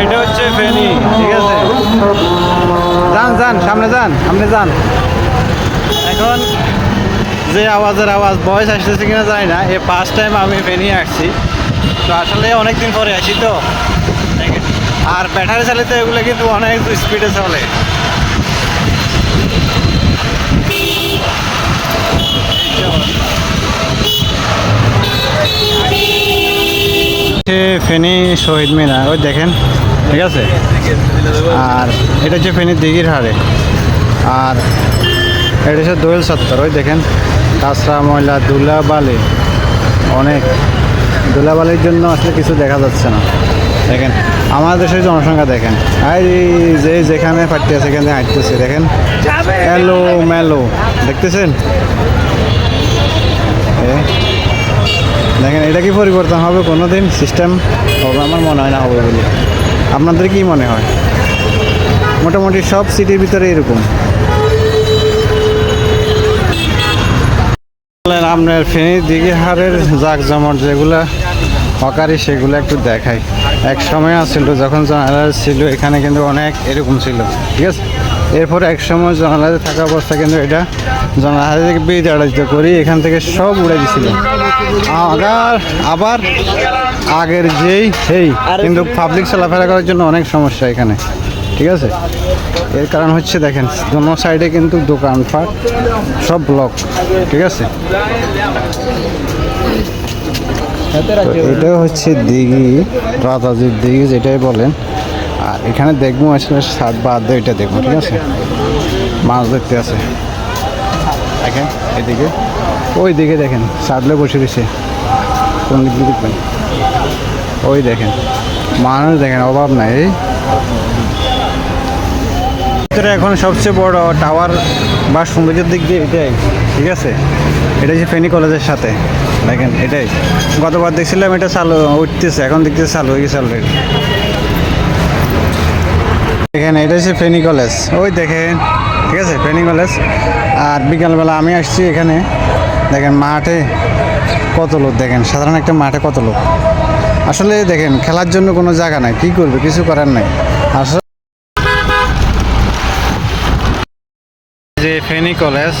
এটা হচ্ছে ফেনি, ঠিক আছে? যান যান, সামনে যান সামনে যান। এখন যে আওয়াজের আওয়াজ বয়স আসতেছে কিনা জানি না, এই ফার্স্ট টাইম আমি ফেনি আসছি। তো আসলে অনেক দিন পরে আসি তো। আর ব্যাটারি চালিত এগুলো কিন্তু অনেক স্পিডে চলে। ফেনী শহীদ মিনার, ওই দেখেন, ঠিক আছে? আর এটা হচ্ছে ফেনী দিঘির হারে আর এটা হচ্ছে দোয়েল সত্তর, ওই দেখেন, কাঁচরা, ময়লা, ধুলাবালি, অনেক। ধুলাবালির জন্য আসলে কিছু দেখা যাচ্ছে না। দেখেন, আমাদের দেশের জনসংখ্যা দেখেন। এই যে যেখানে পাট্টি আছে সেখানে হাঁটতেছে, দেখেন। মেলো মেলো দেখতেছেন দেখেন, এটা কি পরিবর্তন হবে? কোনো দিন সিস্টেম হবে, আমার মনে হয় না হবে বলে। আপনাদের কি মনে হয়? মোটামুটি সব সিটির ভিতরে এরকম। আপনার ফেনী দিঘি হারের জাকজমট যেগুলা হকারি, সেগুলো একটু দেখাই। এক সময় আসছিল, যখন ছিল, এখানে কিন্তু অনেক এরকম ছিল। ঠিক আছে? এরপরে এক সময় জানালাতে থাকা অবস্থা কিন্তু এটা। জানালা থেকে বিদাড়িত করি, এখান থেকে সব উড়ে দিছিল আবার আবার আগের যেই, সেই। কিন্তু পাবলিক চলাফেরা করার জন্য অনেক সমস্যা এখানে, ঠিক আছে? এর কারণ হচ্ছে দেখেন, দোনো সাইডে কিন্তু দোকানপাট, সব ব্লক ঠিক আছে? এটা হচ্ছে দিঘি, রাজাজির দিঘি যেটাই বলেন। আর এখানে দেখব আসলে সাত বা আধ এটা দেখব, ঠিক আছে? মাছ দেখতে আছে। দেখেন, এদিকে। ওই দিকে দেখেন সাদলে বসে রয়েছে। কোন দেখবেন? ওই দেখেন, মানুষ দেখেন, অভাব নাই। ভিতরে এখন সবচেয়ে বড় টাওয়ার বা সৌন্দর্যের দিক দিয়ে এটাই, ঠিক আছে? এটা হচ্ছে ফেনী কলেজের সাথে। দেখেন, এটাই। গতবার দেখছিলাম, এটা চালু উঠতেছে, এখন দেখতেছে চালু হয়ে গেছে অলরেডি এখানে এটা হচ্ছে ফেনী কলেজ। ওই দেখেন, ঠিক আছে, ফেনী কলেজ। আর বিকালবেলা আমি আসছি এখানে। দেখেন মাঠে কত লোক, দেখেন, সাধারণ একটা মাঠে কত লোক। আসলে দেখেন, খেলার জন্য কোনো জায়গা নাই, কি করবে, কিছু করার নাই। আসলে যে ফেনী কলেজ,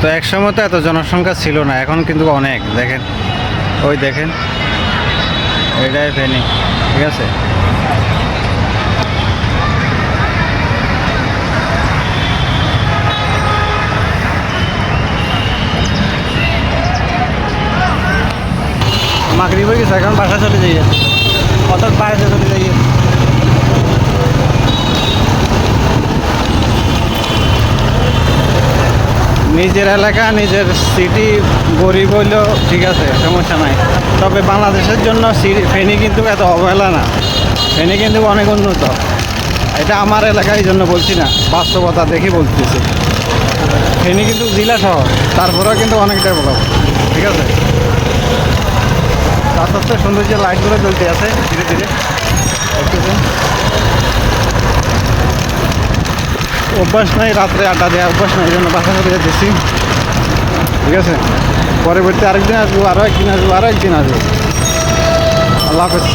তো একসময় তো এত জনসংখ্যা ছিল না, এখন কিন্তু অনেক, দেখেন। ওই দেখেন, এটাই ফেনী, ঠিক আছে মাকড়ি হয়ে গেছে, এখন বাসা চলে যাই কত বাইরে চলে যাই নিজের এলাকা, নিজের সিটি গরিব হইলেও ঠিক আছে, সমস্যা নাই। তবে বাংলাদেশের জন্য ফেনী কিন্তু এত অবহেলা না। ফেনি কিন্তু অনেক উন্নত। এটা আমার এলাকায় জন্য বলছি না, বাস্তবতা দেখে বলতেছি। ফেনি কিন্তু জেলা শহর, তারপরেও কিন্তু অনেক ডেভেলপ ঠিক আছে? তার সত্ত্বেও সৌন্দর্য লাইটগুলো জ্বলতে আছে, ধীরে ধীরে। অভ্যাস নাই রাত্রে আড্ডা দেওয়া অভ্যাস নাই, এই জন্য বাসা করে যেতেছি ঠিক আছে? পরবর্তী আরেকদিন আসব আরও একদিন আসব আরও একদিন আসব। আল্লাহ হাফেজ।